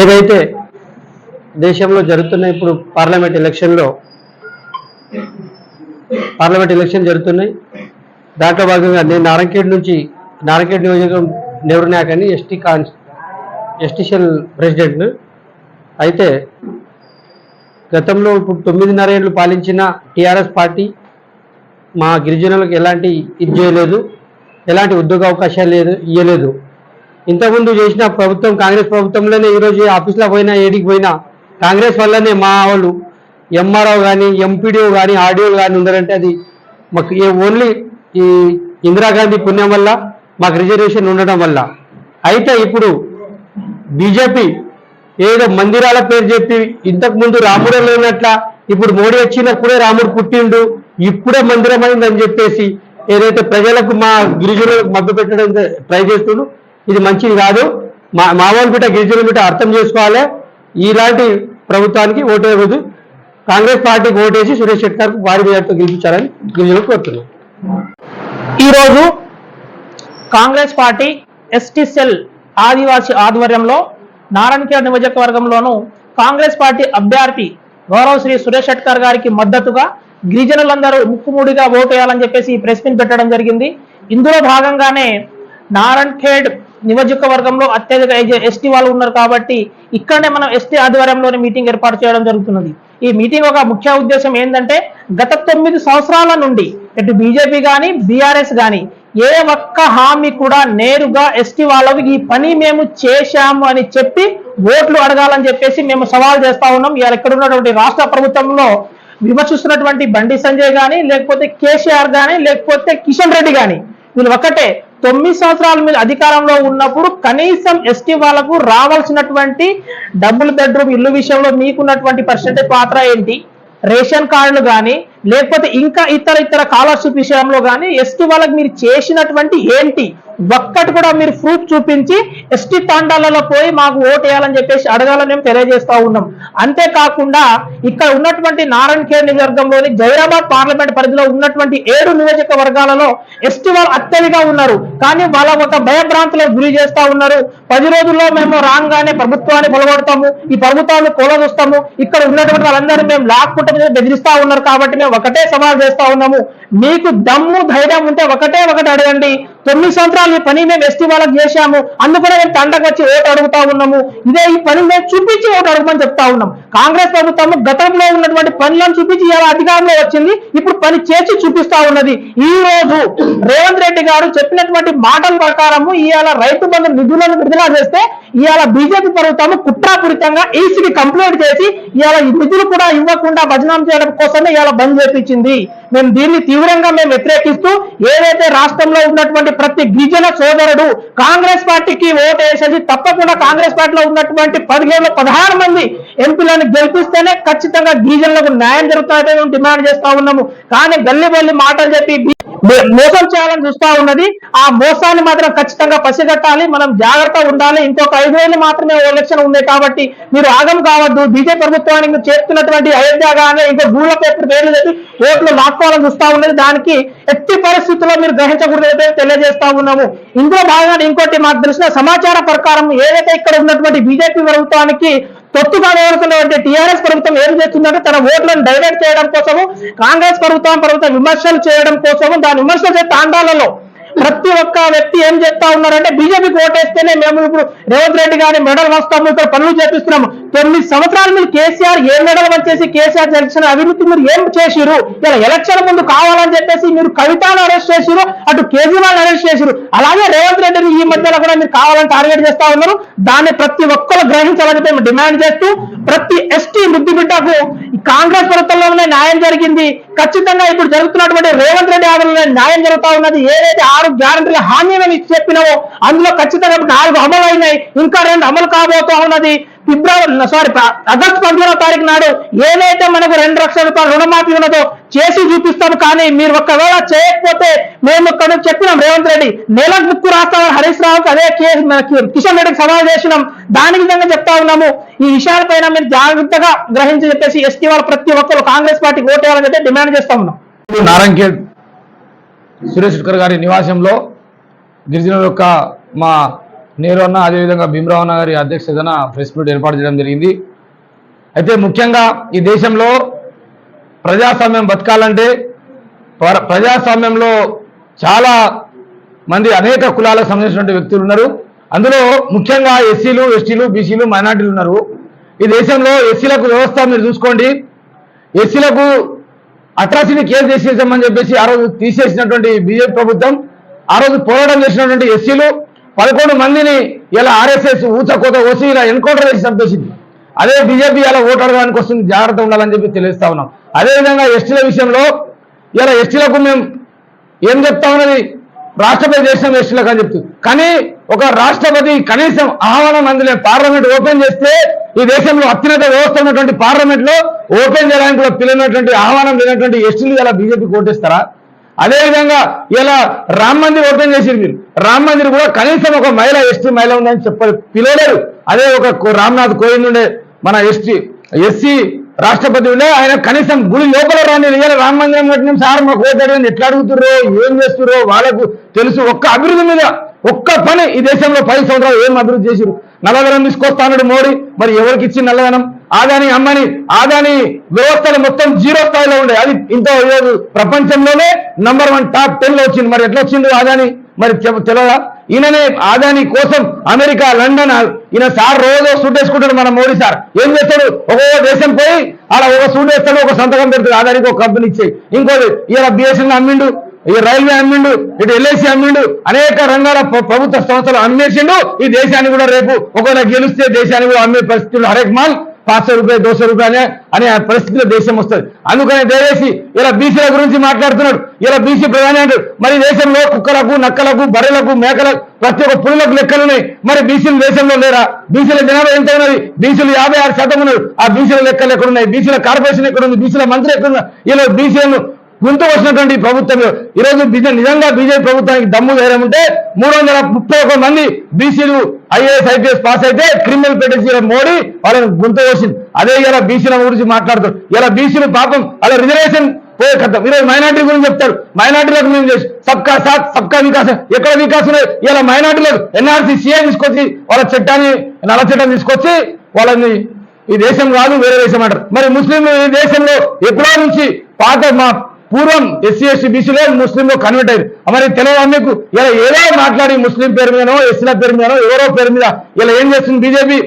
ఏదైతే దేశంలో జరుగుతున్న ఇప్పుడు పార్లమెంట్ ఎలక్షన్లో పార్లమెంట్ ఎలక్షన్ జరుగుతున్నాయి. దాంట్లో భాగంగా నేను నారంకేడ్ నుంచి నారంకేడ్ నియోజకవర్గం నెహ్రూ నాయక్ అని ఎస్టీ కాన్ ఎస్టీషియల్ ప్రెసిడెంట్ అయితే గతంలో ఇప్పుడు తొమ్మిదిన్నర ఏళ్ళు పాలించిన టీఆర్ఎస్ పార్టీ మా గిరిజనులకు ఎలాంటి ఇది చేయలేదు ఎలాంటి ఉద్యోగ అవకాశాలు లేదు ఇవ్వలేదు ఇంతకుముందు చేసిన ప్రభుత్వం కాంగ్రెస్ ప్రభుత్వంలోనే ఈరోజు ఆఫీస్లో పోయినా ఏడికి పోయినా కాంగ్రెస్ వల్లనే మా వాళ్ళు ఎంఆర్ఓ కానీ ఎంపీడీఓ కానీ ఆర్డీఓ కానీ ఉండాలంటే అది మాకు ఓన్లీ ఈ ఇందిరాగాంధీ పుణ్యం వల్ల మాకు రిజర్వేషన్ ఉండడం వల్ల. అయితే ఇప్పుడు బీజేపీ ఏదో మందిరాల పేరు చెప్పి ఇంతకు ముందు రాముడు లేనట్ల ఇప్పుడు మోడీ వచ్చినప్పుడే రాముడు పుట్టిండు ఇప్పుడే మందిరం అయిందని చెప్పేసి ఏదైతే ప్రజలకు మా గిరిజనులకు మభ్య పెట్టడం ట్రై చేస్తుండు ఇది మంచిది కాదు. మా మా బిడ్డ గిరిజన బిడ్డ అర్థం చేసుకోవాలి. ఇలాంటి ప్రభుత్వానికి ఓటేయవద్దు కాంగ్రెస్ పార్టీకి ఓటేసి సురేష్ శెట్కర్ భారీ మీద గెలిపించాలని గిరిజనులు కోరుతున్నాను ఈరోజు కాంగ్రెస్ పార్టీ ఎస్టీ సెల్ ఆదివాసి ఆధ్వర్యంలో నారాయణఖేడ్ నియోజకవర్గంలోనూ కాంగ్రెస్ పార్టీ అభ్యర్థి గౌరవ శ్రీ సురేష్ షెట్కర్ గారికి మద్దతుగా గిరిజనులందరూ ముక్కుముడిగా ఓటు వేయాలని చెప్పేసి ప్రెస్ మీట్ పెట్టడం జరిగింది. ఇందులో భాగంగానే నారాయణఖేడ్ నియోజకవర్గంలో అత్యధిక ఎస్టీ వాళ్ళు ఉన్నారు కాబట్టి ఇక్కడనే మనం ఎస్టీ ఆధ్వర్యంలోనే మీటింగ్ ఏర్పాటు చేయడం జరుగుతున్నది. ఈ మీటింగ్ ఒక ముఖ్య ఉద్దేశం ఏంటంటే గత తొమ్మిది సంవత్సరాల నుండి ఇటు బీజేపీ కానీ బీఆర్ఎస్ కానీ ఏ ఒక్క హామీ కూడా నేరుగా ఎస్టీ వాళ్ళకు ఈ పని మేము చేశాము అని చెప్పి ఓట్లు అడగాలని చెప్పేసి మేము సవాల్ చేస్తా ఉన్నాం. ఇవాళ ఇక్కడ ఉన్నటువంటి రాష్ట్ర ప్రభుత్వంలో విమర్శిస్తున్నటువంటి బండి సంజయ్ గాని లేకపోతే కేసీఆర్ గాని లేకపోతే కిషన్ రెడ్డి గాని వీళ్ళు ఒక్కటే తొమ్మిది సంవత్సరాల మీద అధికారంలో ఉన్నప్పుడు కనీసం ఎస్టీ వాళ్ళకు రావాల్సినటువంటి డబుల్ బెడ్రూమ్ ఇల్లు విషయంలో మీకున్నటువంటి పర్సెంటేజ్ పాత్ర ఏంటి? రేషన్ కార్డులు కానీ లేకపోతే ఇంకా ఇతర ఇతర స్కాలర్షిప్ విషయంలో కానీ ఎస్టీ వాళ్ళకి మీరు చేసినటువంటి ఏంటి? ఒక్కటి కూడా మీరు ప్రూఫ్ చూపించి ఎస్టీ తాండాలలో పోయి మాకు ఓటు వేయాలని చెప్పేసి అడగాలని మేము తెలియజేస్తా ఉన్నాం. అంతేకాకుండా ఇక్కడ ఉన్నటువంటి నారాయణ ఖేడ్ నియోజకవర్గంలోని జైరాబాద్ పార్లమెంట్ పరిధిలో ఉన్నటువంటి ఏడు నియోజకవర్గాలలో ఎస్టీ వాళ్ళు అత్యధిగా ఉన్నారు. కానీ వాళ్ళ ఒక భయభ్రాంతులకు గురి చేస్తా ఉన్నారు. పది రోజుల్లో మేము రాగానే ప్రభుత్వాన్ని పొలగొడతాము ఈ ప్రభుత్వాన్ని కూలదొస్తాము. ఇక్కడ ఉన్నటువంటి వాళ్ళందరినీ మేము లాక్కుంటే బెదిరిస్తా ఉన్నారు కాబట్టి మేము ఒకటే సవాల్ చేస్తా ఉన్నాము. మీకు దమ్ము ధైర్యం ఉంటే ఒకటే ఒకటి అడగండి. తొమ్మిది సంవత్సరాలు ఈ పని మేము ఎస్టీ వాళ్ళకి చేశాము. అందుకనే మేము తండకు వచ్చి ఓటు అడుగుతా ఉన్నాము. ఇదే ఈ పని మేము చూపించి ఓటు అడగమని చెప్తా ఉన్నాం. కాంగ్రెస్ ప్రభుత్వం గతంలో ఉన్నటువంటి పనులను చూపించి ఇలా అధికారంలో వచ్చింది. ఇప్పుడు పని చేసి చూపిస్తా ఉన్నది. ఈ రోజు రేవంత్ రెడ్డి గారు చెప్పినటువంటి మాటల ప్రకారము ఇవాళ రైతు బంధు నిధులను విడుదల చేస్తే ఇవాళ బీజేపీ ప్రభుత్వం కుట్రాపూరితంగా ఈసీకి కంప్లైంట్ చేసి ఇవాళ నిధులు కూడా ఇవ్వకుండా భజనం చేయడం కోసమే ఇవాళ బంద్ చేపించింది. మేము దీన్ని తీవ్రంగా మేము వ్యతిరేకిస్తూ ఏదైతే రాష్ట్రంలో ఉన్నటువంటి ప్రతి గిరిజన సోదరుడు కాంగ్రెస్ పార్టీకి ఓటు వేసేసి తప్పకుండా కాంగ్రెస్ పార్టీలో ఉన్నటువంటి పదిహేను పదహారు మంది ఎంపీలను గెలిపిస్తేనే ఖచ్చితంగా గిరిజనులకు న్యాయం జరుగుతుందని డిమాండ్ చేస్తా ఉన్నాము. కానీ గల్లి మాటలు చెప్పి మోసం చేయాలని చూస్తా ఉన్నది. ఆ మోసాన్ని మాత్రం ఖచ్చితంగా పసిగట్టాలి. మనం జాగ్రత్త ఉండాలి. ఇంకొక ఐదు వేలు మాత్రమే ఎలక్షన్ ఉంది కాబట్టి మీరు ఆగం కావద్దు. బీజేపీ ప్రభుత్వానికి చేస్తున్నటువంటి అయోధ్య కానీ ఇంకా గూళ్ళ పేపర్ పేర్లు చెప్పి ఓట్లు లాక్కోవాలని చూస్తా ఉన్నది. దానికి ఎట్టి పరిస్థితుల్లో మీరు గ్రహించకూడదు తెలియజేస్తా ఉన్నాము. ఇందులో భాగంగా ఇంకోటి మాకు తెలిసిన సమాచార ప్రకారం ఏదైతే ఇక్కడ ఉన్నటువంటి బీజేపీ ప్రభుత్వానికి తొత్తుగా వ్యవహరిస్తున్నటువంటి టీఆర్ఎస్ ప్రభుత్వం ఏం చేస్తుందంటే తన ఓట్లను డైవర్ట్ చేయడం కోసము కాంగ్రెస్ ప్రభుత్వం ప్రభుత్వం విమర్శలు చేయడం కోసము దాని విమర్శలు చేసే తాండాలలో ప్రతి ఒక్క వ్యక్తి ఏం చేస్తా ఉన్నారంటే బీజేపీకి ఓటేస్తేనే మేము ఇప్పుడు రేవంత్ రెడ్డి గారి మెడల్ వస్తాము ఇక్కడ పనులు చేపిస్తున్నాము. తొమ్మిది సంవత్సరాలు మీరు కేసీఆర్ ఏ మెడల్ వచ్చేసి కేసీఆర్ చేసిన అభివృద్ధి మీరు ఏం చేసిరు ఇలా ఎలక్షన్ ముందు కావాలని చెప్పేసి మీరు కవితను అరెస్ట్ చేసిరు అటు కేజ్రీవాల్ అరెస్ట్ చేసిరు అలాగే రేవంత్ రెడ్డిని ఈ మధ్యలో కూడా మీరు కావాలని టార్గెట్ చేస్తా ఉన్నారు. దాన్ని ప్రతి ఒక్కరు గ్రహించాలని మేము డిమాండ్ చేస్తూ ప్రతి ఎస్టీ వృద్ధి బిడ్డకు ఈ కాంగ్రెస్ ప్రభుత్వంలోనే న్యాయం జరిగింది. ఖచ్చితంగా ఇప్పుడు జరుగుతున్నటువంటి రేవంత్ రెడ్డి ఆధ్వర్యంలో న్యాయం జరుగుతా ఉన్నది. ఏదైతే ఆరు గ్యారంటీల హామీ ఇచ్చి చెప్పినావో అందులో ఖచ్చితంగా నాలుగు అమలు అయినాయి ఇంకా రెండు అమలు కాబోతా ఉన్నది. ఫిబ్రవరి సారీ ఆగస్టు పదిహేనో తారీఖు నాడు ఏదైతే మనకు రెండు లక్షల రూపాయలు రుణమాఫీ ఉన్నదో చేసి చూపిస్తాం కానీ మీరు ఒకవేళ చేయకపోతే మేము ఇక్కడ నుంచి చెప్పినాం రేవంత్ రెడ్డి నెలకు ముక్కు రాస్తామని హరీష్ రావుకి అదే కేసు కిషన్ రెడ్డికి సవాల్ చేసినాం. దాని విధంగా చెప్తా ఉన్నాము ఈ విషయాలపైన మీరు జాగ్రత్తగా గ్రహించి చెప్పేసి ఎస్టీ వాళ్ళు ప్రతి ఒక్కరు కాంగ్రెస్ పార్టీకి ఓటేయాలని చెప్పి డిమాండ్ చేస్తా ఉన్నాం. నారంఖేడ్ సురేష్ గారి నివాసంలో గిరిజనుల యొక్క మా నేరు అన్న అదేవిధంగా భీమరావు అన్న గారి అధ్యక్షతన ప్రెస్ మీట్ ఏర్పాటు చేయడం జరిగింది. అయితే ముఖ్యంగా ఈ దేశంలో ప్రజాస్వామ్యం బతకాలంటే ప్రజాస్వామ్యంలో చాలా మంది అనేక కులాలకు సంబంధించినటువంటి వ్యక్తులు ఉన్నారు. అందులో ముఖ్యంగా ఎస్సీలు ఎస్టీలు బీసీలు మైనార్టీలు ఉన్నారు. ఈ దేశంలో ఎస్సీలకు వ్యవస్థ మీరు చూసుకోండి. ఎస్సీలకు అట్రాసిటీ కేసు తీసేసామని చెప్పేసి ఆ రోజు తీసేసినటువంటి బీజేపీ ప్రభుత్వం ఆ రోజు పోరాటం చేసినటువంటి ఎస్సీలు పదకొండు మందిని ఇలా ఆర్ఎస్ఎస్ ఊచకోత ఓసి ఇలా ఎన్కౌంటర్ చేసి చంపేసింది. అదే బీజేపీ ఇలా ఓటు అడగడానికి వస్తుంది జాగ్రత్త ఉండాలని చెప్పి తెలియస్తా ఉన్నాం. అదేవిధంగా ఎస్టీల విషయంలో ఇలా ఎస్టీలకు మేము ఏం చెప్తా ఉన్నది? రాష్ట్రపతి దేశం ఎస్టీలకు అని చెప్తుంది కానీ ఒక రాష్ట్రపతి కనీసం ఆహ్వానం అందులో పార్లమెంట్ ఓపెన్ చేస్తే ఈ దేశంలో అత్యున్నత వ్యవస్థ ఉన్నటువంటి పార్లమెంట్లో ఓపెన్ చేయడానికి కూడా పిలినటువంటి ఆహ్వానం లేనటువంటి ఎస్టీలు ఇలా బీజేపీ కోటేస్తారా అదేవిధంగా ఇలా రామ్ మందిర్ ఓపెన్ చేసింది మీరు. రామ్ మందిర్ కూడా కనీసం ఒక మహిళ ఎస్టీ మహిళ ఉందని చెప్పారు. పిలవలేరు. అదే ఒక రామ్నాథ్ కోవింద్ ఉండే మన ఎస్టీ ఎస్సీ రాష్ట్రపతి ఉండే. ఆయన కనీసం గుడి లోపల రాని ఇవాళ రామ మందిరం కట్టిన సార్ మాకు ఓటాడని ఎట్లా అడుగుతుర్రో? ఏం చేస్తుర్రో? వాళ్ళకు తెలుసు ఒక్క అభివృద్ధి మీద. ఒక్క పని ఈ దేశంలో పది సంవత్సరాలు ఏం అభివృద్ధి చేసిరు నల్లధనం తీసుకొస్తాడు మోడీ. మరి ఎవరికి ఇచ్చింది నల్లధనం? ఆదాని అమ్మని ఆదాని వ్యవస్థలు మొత్తం జీరో స్థాయిలో ఉండే. అది ఇంత ప్రపంచంలోనే నంబర్ వన్ టాప్ టెన్లో వచ్చింది. మరి ఎట్లా వచ్చింది ఆదాని? మరి తెలియదా ఈయననే ఆదాని కోసం అమెరికా లండన్ ఈయన సార్ రోజు సూట్ వేసుకుంటాడు మన మోడీ సార్. ఏం చేస్తాడు? ఒక్కొక్క దేశం పోయి ఆడ ఒక సూట్ వేస్తాడు ఒక సంతకం పెడతాడు. ఆదానికి ఒక కంపెనీ ఇచ్చేయి. ఇంకోటి ఈయన బిఎస్ఎన్ అమ్మిండు ఈ రైల్వే అమ్మిండు ఇటు ఎల్ఐసి అమ్మిండు అనేక రంగాల ప్రభుత్వ సంస్థలు అమ్మేసిండు. ఈ దేశాన్ని కూడా రేపు ఒకవేళ గెలిస్తే దేశాన్ని కూడా అమ్మే పరిస్థితులు హరేక్ మాల్ పాచ రూపాయలు దోశ రూపాయలే అనే పరిస్థితిలో దేశం వస్తుంది. అందుకని దయచేసి ఇలా బీసీల గురించి మాట్లాడుతున్నాడు. ఇలా బీసీ ప్రధాని అంటాడు. మరి దేశంలో కుక్కలకు నక్కలకు బర్రెలకు మేకలకు ప్రతి ఒక్క పులులకు లెక్కలున్నాయి మరి బీసీలు దేశంలో లేరా? బీసీల జనాభా ఎంత ఉన్నది? బీసీలు యాభై ఆరు శాతం ఉన్నారు ఆ బీసీల లెక్కలు ఎక్కడున్నాయి? బీసీల కార్పొరేషన్ ఎక్కడుంది? బీసీల మంత్రి ఎక్కడున్నారు ఇలా బీసీలను గుంతు వచ్చినటువంటి ఈ ఈరోజు నిజంగా బీజేపీ ప్రభుత్వానికి దమ్ము ధైర్యం ఉంటే మూడు వందల ముప్పై ఒక మంది బీసీలు ఐఏఎస్ ఐపీఎస్ పాస్ అయితే క్రిమినల్ పెట్టేసి మోడీ వాళ్ళని గుంత వచ్చింది అదే ఇలా బీసీల గురించి మాట్లాడుతారు. ఇలా బీసీలు పాపం అలా రిజర్వేషన్ పోయే కథ. ఈరోజు మైనార్టీ గురించి చెప్తారు. మైనార్టీలకు మేము చేసి? సబ్కా సాత్ సబ్కా వికాసం. ఎక్కడ వికాసం లేదు ఇలా మైనార్టీలకు ఎన్ఆర్సీ సీఏ తీసుకొచ్చి వాళ్ళ చట్టాన్ని నల్ల చట్టం తీసుకొచ్చి వాళ్ళని ఈ దేశం కాదు వేరే దేశం అంటారు. మరి ముస్లింలు ఈ దేశంలో ఎప్పుడో నుంచి పాత మా పూర్వం ఎస్సీ ఎస్టీ బీసీలో ముస్లింలు కన్వర్ట్ అయ్యారు. మరి తెలంగాణ మీకు ఇలా ఏదో మాట్లాడి ముస్లిం పేరు మీదనో ఎస్సీల పేరు మీదనో ఎవరో పేరు మీద ఇలా ఏం చేస్తుంది బీజేపీ?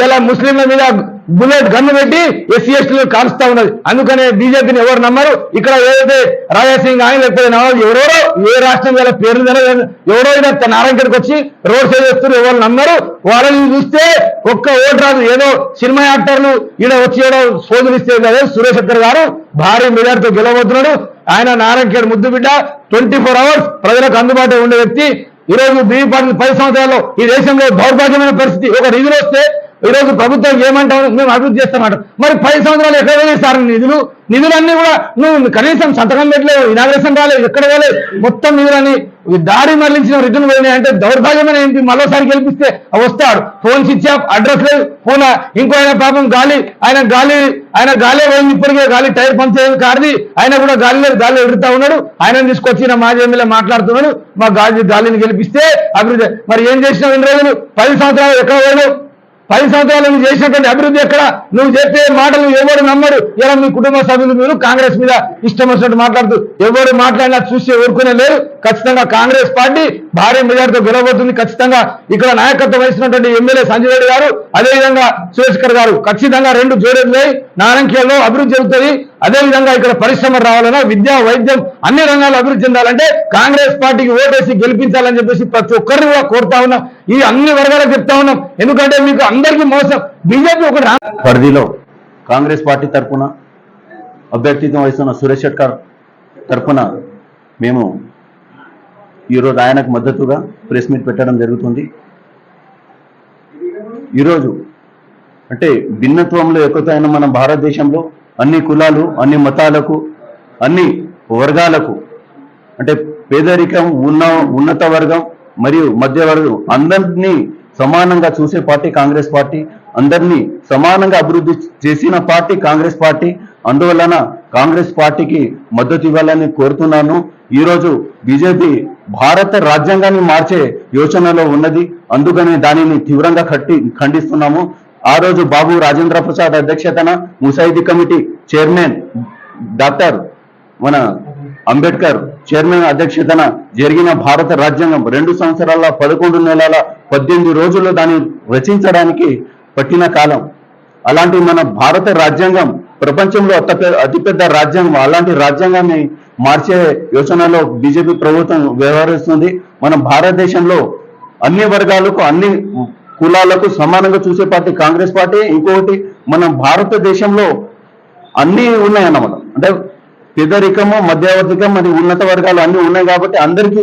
ఇలా ముస్లింల మీద బుల్లెట్ గన్ను పెట్టి ఎస్సీ ఎస్టీలు కాలుస్తా ఉన్నది. అందుకనే బీజేపీని ఎవరు నమ్మరు? ఇక్కడ ఏదైతే రాజాసింగ్ ఆయన లేకపోతే నవాజ్ ఎవరెవరో ఏ రాష్ట్రం గల పేర్లు ఎవరో నారాయణకి వచ్చి రోడ్ షో చేస్తారు ఎవరు నమ్మరు? వాళ్ళని చూస్తే ఒక్క ఓటు రాదు. ఏదో సినిమా యాక్టర్లు ఈడ వచ్చి ఏదో సోదరు ఇస్తే సురేష్ శెట్టర్ గారు భారీ మెజార్టీతో గెలవబోతున్నాడు. ఆయన నారాయణ ముద్దు బిడ్డ ట్వంటీ ఫోర్ అవర్స్ ప్రజలకు అందుబాటులో ఉండే వ్యక్తి. ఈరోజు రోజు బీవీ పది సంవత్సరాల్లో ఈ దేశంలో దౌర్భాగ్యమైన పరిస్థితి. ఒక నిధులు వస్తే ఈ రోజు ప్రభుత్వం ఏమంటాం మేము అభివృద్ధి చేస్తామంట మరి పది సంవత్సరాలు ఎక్కడ సార్ నిధులు? నిధులన్నీ కూడా నువ్వు కనీసం సంతకం పెట్టలేవు ఇనాగ్రేషన్ రాలేదు ఎక్కడ పోలేదు. మొత్తం నిధులన్నీ దారి మరలించిన రిటర్న్ పోయినాయి. అంటే దౌర్భాగ్యమైన ఎంపీ మరోసారి గెలిపిస్తే వస్తాడు. ఫోన్ స్విచ్ ఆఫ్ అడ్రస్ లేదు. ఫోన్ ఇంకో ఆయన పాపం గాలి ఆయన గాలి ఆయన గాలి పోయింది ఇప్పటికే. గాలి టైర్ పంచేది కార్ది ఆయన కూడా గాలి గాలిలో గాలి ఎడుతా ఉన్నాడు. ఆయన తీసుకొచ్చి నా మాజీ ఎమ్మెల్యే మాట్లాడుతున్నాడు. మా గాలి గాలిని గెలిపిస్తే అభివృద్ధి. మరి ఏం చేసినావు ఇన్ని రోజులు? పది సంవత్సరాలు ఎక్కడ పోయినావు? పది సంవత్సరాలు నువ్వు చేసినటువంటి అభివృద్ధి ఎక్కడ? నువ్వు చెప్పే మాటలు ఎవరు నమ్మరు? ఇలా మీ కుటుంబ సభ్యులు మీరు కాంగ్రెస్ మీద ఇష్టం వచ్చినట్టు మాట్లాడుతూ ఎవరు మాట్లాడినా చూసి ఊరుకునే లేరు. ఖచ్చితంగా కాంగ్రెస్ పార్టీ భారీ మెజార్టీతో గెలవబోతుంది. ఖచ్చితంగా ఇక్కడ నాయకత్వం వహిస్తున్నటువంటి ఎమ్మెల్యే సంజయ్ రెడ్డి గారు అదేవిధంగా సురేష్కర్ గారు ఖచ్చితంగా రెండు జోడెళ్ళాయి నారంకేల్లో అభివృద్ధి జరుగుతుంది. అదేవిధంగా ఇక్కడ పరిశ్రమలు రావాలన్నా విద్య వైద్యం అన్ని రంగాల్లో అభివృద్ధి చెందాలంటే కాంగ్రెస్ పార్టీకి ఓటేసి గెలిపించాలని చెప్పేసి ప్రతి ఒక్కరిని కూడా కోరుతా ఉన్నాం. ఈ అన్ని వర్గాలకు చెప్తా ఉన్నాం. ఎందుకంటే మీకు అందరికీ మోసం. బీజేపీ ఒకటి పరిధిలో కాంగ్రెస్ పార్టీ తరఫున అభ్యర్థిత్వం వహిస్తున్న సురేష్ షెట్కర్ తరఫున మేము ఈరోజు ఆయనకు మద్దతుగా ప్రెస్ మీట్ పెట్టడం జరుగుతుంది. ఈరోజు అంటే భిన్నత్వంలో ఎక్కువైన మన భారతదేశంలో అన్ని కులాలు అన్ని మతాలకు అన్ని వర్గాలకు అంటే పేదరికం ఉన్న ఉన్నత వర్గం మరియు మధ్య అందరినీ సమానంగా చూసే పార్టీ కాంగ్రెస్ పార్టీ అందరినీ సమానంగా అభివృద్ధి చేసిన పార్టీ కాంగ్రెస్ పార్టీ. అందువలన కాంగ్రెస్ పార్టీకి మద్దతు ఇవ్వాలని కోరుతున్నాను. ఈరోజు బీజేపీ భారత రాజ్యాంగాన్ని మార్చే యోచనలో ఉన్నది. అందుకనే దానిని తీవ్రంగా కట్టి ఖండిస్తున్నాము. ఆ రోజు బాబు రాజేంద్ర ప్రసాద్ అధ్యక్షతన ముసాయిదీ కమిటీ చైర్మన్ డాక్టర్ మన అంబేద్కర్ చైర్మన్ అధ్యక్షతన జరిగిన భారత రాజ్యాంగం రెండు సంవత్సరాల పదకొండు నెలల పద్దెనిమిది రోజుల్లో దాన్ని రచించడానికి పట్టిన కాలం. అలాంటి మన భారత రాజ్యాంగం ప్రపంచంలో అత అతిపెద్ద రాజ్యాంగం. అలాంటి రాజ్యాంగాన్ని మార్చే యోచనలో బీజేపీ ప్రభుత్వం వ్యవహరిస్తుంది. మన భారతదేశంలో అన్ని వర్గాలకు అన్ని కులాలకు సమానంగా చూసే పార్టీ కాంగ్రెస్ పార్టీ. ఇంకొకటి మన భారతదేశంలో అన్నీ ఉన్నాయన్నమాట. అంటే పేదరికము మధ్యవర్తికం మరి ఉన్నత వర్గాలు అన్ని ఉన్నాయి కాబట్టి అందరికీ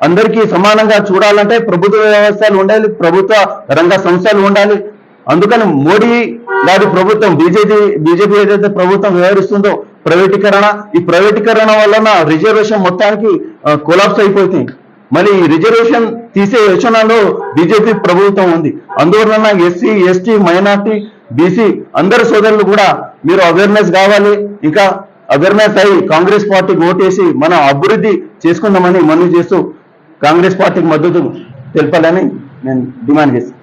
అందరికీ సమానంగా చూడాలంటే ప్రభుత్వ వ్యవస్థలు ఉండాలి ప్రభుత్వ రంగ సంస్థలు ఉండాలి. అందుకని మోడీ గారి ప్రభుత్వం బీజేపీ బీజేపీ ఏదైతే ప్రభుత్వం వ్యవహరిస్తుందో ప్రైవేటీకరణ ఈ ప్రైవేటీకరణ వలన రిజర్వేషన్ మొత్తానికి కొలాప్స్ అయిపోతుంది మరి ఈ రిజర్వేషన్ తీసే యోచనలో బీజేపీ ప్రభుత్వం ఉంది. అందువలన ఎస్సీ ఎస్టీ మైనార్టీ బీసీ అందరి సోదరులు కూడా మీరు అవేర్నెస్ కావాలి. ఇంకా అగర్నాథ్ అయి కాంగ్రెస్ పార్టీకి ఓటేసి మనం అభివృద్ధి చేసుకుందామని మనవి చేస్తూ కాంగ్రెస్ పార్టీకి మద్దతు తెలపాలని నేను డిమాండ్ చేస్తాను